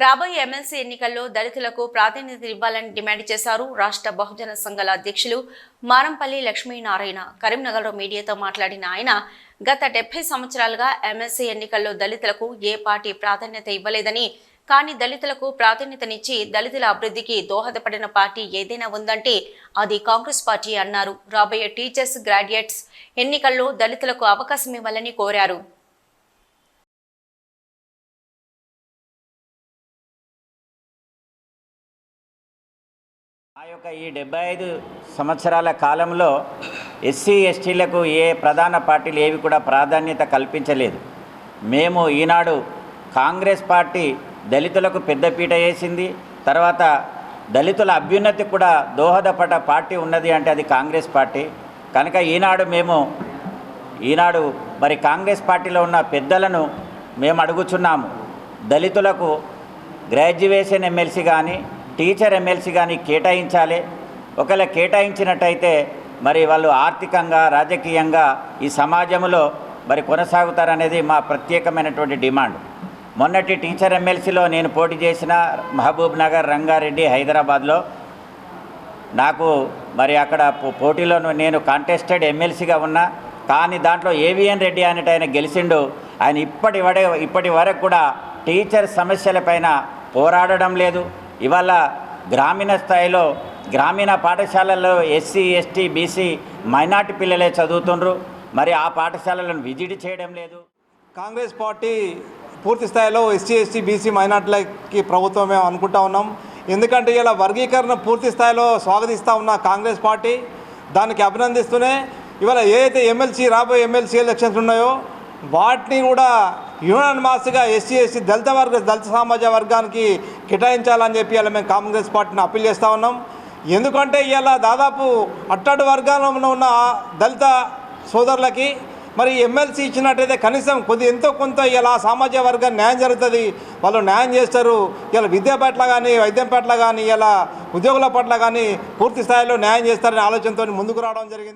రాబోయే ఎమ్మెల్సీ ఎన్నికల్లో దళితులకు ప్రాధాన్యత ఇవ్వాలని డిమాండ్ చేశారు రాష్ట్ర బహుజన సంఘాల అధ్యక్షులు మారంపల్లి లక్ష్మీనారాయణ. కరీంనగర్లో మీడియాతో మాట్లాడిన ఆయన గత డెబ్బై సంవత్సరాలుగా ఎమ్మెల్సీ ఎన్నికల్లో దళితులకు ఏ పార్టీ ప్రాధాన్యత ఇవ్వలేదని కానీ దళితులకు ప్రాధాన్యతనిచ్చి దళితుల అభివృద్ధికి దోహదపడిన పార్టీ ఏదైనా ఉందంటే అది కాంగ్రెస్ పార్టీ అన్నారు. రాబోయే టీచర్స్ గ్రాడ్యుయేట్స్ ఎన్నికల్లో దళితులకు అవకాశం ఇవ్వాలని కోరారు. ఆ యొక్క ఈ డెబ్బై ఐదు సంవత్సరాల కాలంలో ఎస్సీ ఎస్టీలకు ఏ ప్రధాన పార్టీలు ఏవి కూడా ప్రాధాన్యత కల్పించలేదు. మేము ఈనాడు కాంగ్రెస్ పార్టీ దళితులకు పెద్దపీట వేసింది. తర్వాత దళితుల అభ్యున్నతి కూడా దోహదపడ్డ పార్టీ ఉన్నది అంటే అది కాంగ్రెస్ పార్టీ. కనుక ఈనాడు మేము ఈనాడు మరి కాంగ్రెస్ పార్టీలో ఉన్న పెద్దలను మేము అడుగుచున్నాము. దళితులకు గ్రాడ్యుయేషన్ ఎమ్మెల్సీ కానీ టీచర్ ఎమ్మెల్సీ కానీ కేటాయించాలి. ఒకవేళ కేటాయించినట్టయితే మరి వాళ్ళు ఆర్థికంగా రాజకీయంగా ఈ సమాజంలో మరి కొనసాగుతారనేది మా ప్రత్యేకమైనటువంటి డిమాండ్. మొన్నటి టీచర్ ఎమ్మెల్సీలో నేను పోటీ చేసిన మహబూబ్ నగర్ రంగారెడ్డి హైదరాబాద్లో నాకు మరి అక్కడ పో- పోటీలో నేను కాంటెస్టెడ్ ఎమ్మెల్సీగా ఉన్నా. కానీ దాంట్లో ఏవిఎన్ రెడ్డి అనేట ఆయన గెలిచిండు. ఆయన ఇప్పటి వడే ఇప్పటి వరకు కూడా టీచర్ సమస్యలపైన పోరాడడం లేదు. ఇవాళ గ్రామీణ స్థాయిలో గ్రామీణ పాఠశాలల్లో ఎస్సీ ఎస్టీ బీసీ మైనార్టీ పిల్లలే చదువుతుండ్రు. మరి ఆ పాఠశాలలను విజిట్ చేయడం లేదు. కాంగ్రెస్ పార్టీ పూర్తి స్థాయిలో ఎస్సీ ఎస్టీ బీసీ మైనార్టీలకి ప్రభుత్వం మేము అనుకుంటా ఉన్నాం. ఎందుకంటే ఇలా వర్గీకరణ పూర్తి స్థాయిలో స్వాగతిస్తూ ఉన్న కాంగ్రెస్ పార్టీ దానికి అభినందిస్తూనే ఇవాళ ఏదైతే ఎమ్మెల్సీ రాబోయే ఎమ్మెల్సీ ఎలక్షన్స్ ఉన్నాయో వాటిని కూడా యూనియన్ మాస్గా ఎస్సీ ఎస్సీ దళిత వర్గ దళిత సమాజ వర్గానికి కేటాయించాలని చెప్పి ఇలా మేము కాంగ్రెస్ పార్టీని అప్పీల్ చేస్తూ ఉన్నాం. ఎందుకంటే ఇలా దాదాపు అట్టడు వర్గాల్లో ఉన్న దళిత సోదరులకి మరి ఎమ్మెల్సీ ఇచ్చినట్టయితే కనీసం కొద్ది ఎంతో కొంత ఇలా సామాజిక వర్గాన్ని న్యాయం జరుగుతుంది. వాళ్ళు న్యాయం చేస్తారు. ఇలా విద్య పట్ల కానీ వైద్యం పట్ల కానీ ఇలా ఉద్యోగుల పట్ల కానీ పూర్తి స్థాయిలో న్యాయం చేస్తారనే ఆలోచనతో ముందుకు రావడం జరిగింది.